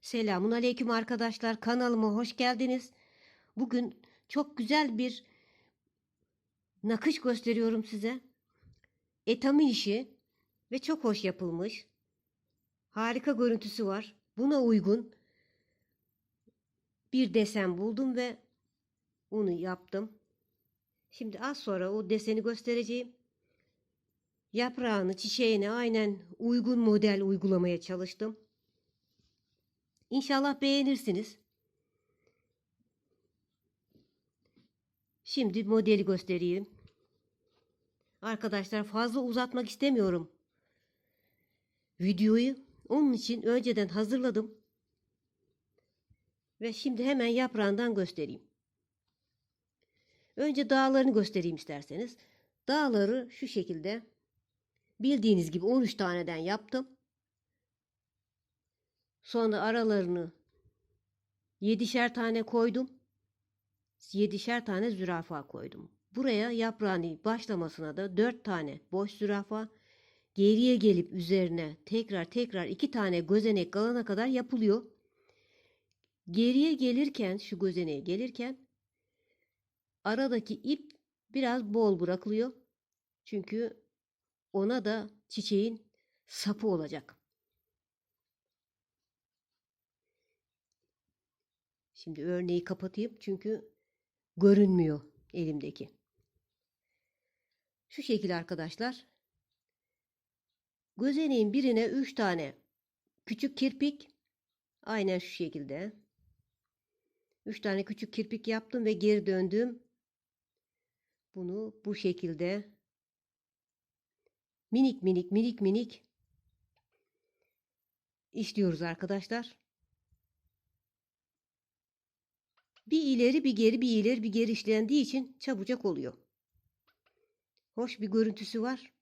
Selamun aleyküm arkadaşlar. Kanalıma hoş geldiniz. Bugün çok güzel bir nakış gösteriyorum size. Etamin işi ve çok hoş yapılmış. Harika görüntüsü var. Buna uygun bir desen buldum ve onu yaptım. Şimdi az sonra o deseni göstereceğim. Yaprağını, çiçeğine aynen uygun model uygulamaya çalıştım. İnşallah beğenirsiniz. Şimdi modeli göstereyim. Arkadaşlar fazla uzatmak istemiyorum. Videoyu onun için önceden hazırladım. Ve şimdi hemen yaprağından göstereyim. Önce dağlarını göstereyim isterseniz. Dağları şu şekilde bildiğiniz gibi 13 taneden yaptım. Sonra aralarını yedişer tane koydum. Yedişer tane zürafa koydum. Buraya yaprağını başlamasına da dört tane boş zürafa, geriye gelip üzerine tekrar tekrar iki tane gözenek kalana kadar yapılıyor. Geriye gelirken şu gözeneğe gelirken aradaki ip biraz bol bırakılıyor. Çünkü ona da çiçeğin sapı olacak. Şimdi örneği kapatayım çünkü görünmüyor elimdeki. Şu şekil arkadaşlar. Gözeneğin birine 3 tane küçük kirpik aynen şu şekilde. 3 tane küçük kirpik yaptım ve geri döndüm. Bunu bu şekilde minik minik minik minik işliyoruz arkadaşlar. Bir ileri bir geri bir ileri bir geri işlendiği için çabucak oluyor. Hoş bir görüntüsü var.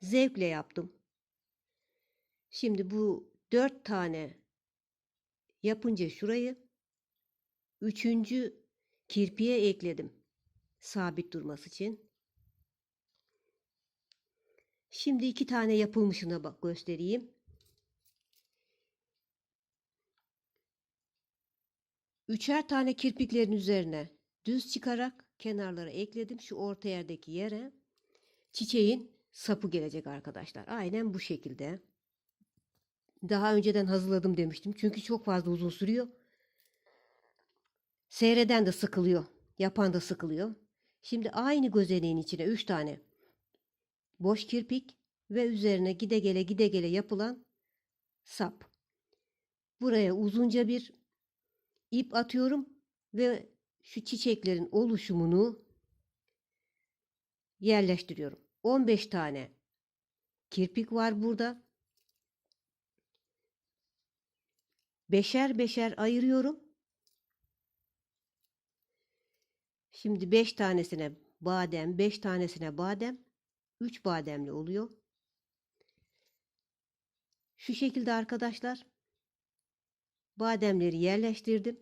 Zevkle yaptım. Şimdi bu dört tane yapınca şurayı üçüncü kirpiye ekledim. Sabit durması için. Şimdi iki tane yapılmışına bak göstereyim. Üçer tane kirpiklerin üzerine düz çıkarak kenarlara ekledim. Şu orta yerdeki yere çiçeğin sapı gelecek arkadaşlar. Aynen bu şekilde. Daha önceden hazırladım demiştim. Çünkü çok fazla uzun sürüyor. Seyreden de sıkılıyor. Yapan da sıkılıyor. Şimdi aynı gözeneğin içine 3 tane boş kirpik ve üzerine gide gele gide gele yapılan sap. Buraya uzunca bir ip atıyorum ve şu çiçeklerin oluşumunu yerleştiriyorum. 15 tane kirpik var burada. Beşer beşer ayırıyorum. Şimdi 5 tanesine badem, 5 tanesine badem, 3 bademli oluyor. Şu şekilde arkadaşlar bademleri yerleştirdim.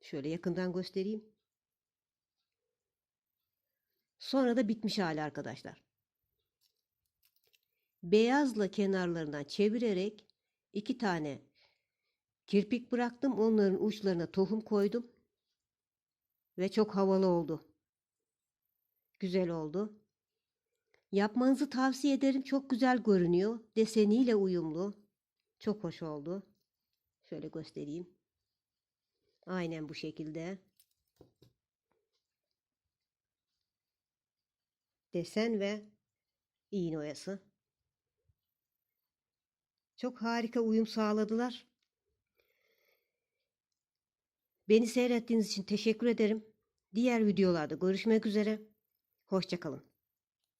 Şöyle yakından göstereyim. Sonra da bitmiş hali arkadaşlar. Beyazla kenarlarından çevirerek iki tane kirpik bıraktım. Onların uçlarına tohum koydum. Ve çok havalı oldu. Güzel oldu. Yapmanızı tavsiye ederim. Çok güzel görünüyor. Deseniyle uyumlu. Çok hoş oldu. Şöyle göstereyim. Aynen bu şekilde. Desen ve iğne oyası. Çok harika uyum sağladılar. Beni seyrettiğiniz için teşekkür ederim. Diğer videolarda görüşmek üzere. Hoşçakalın.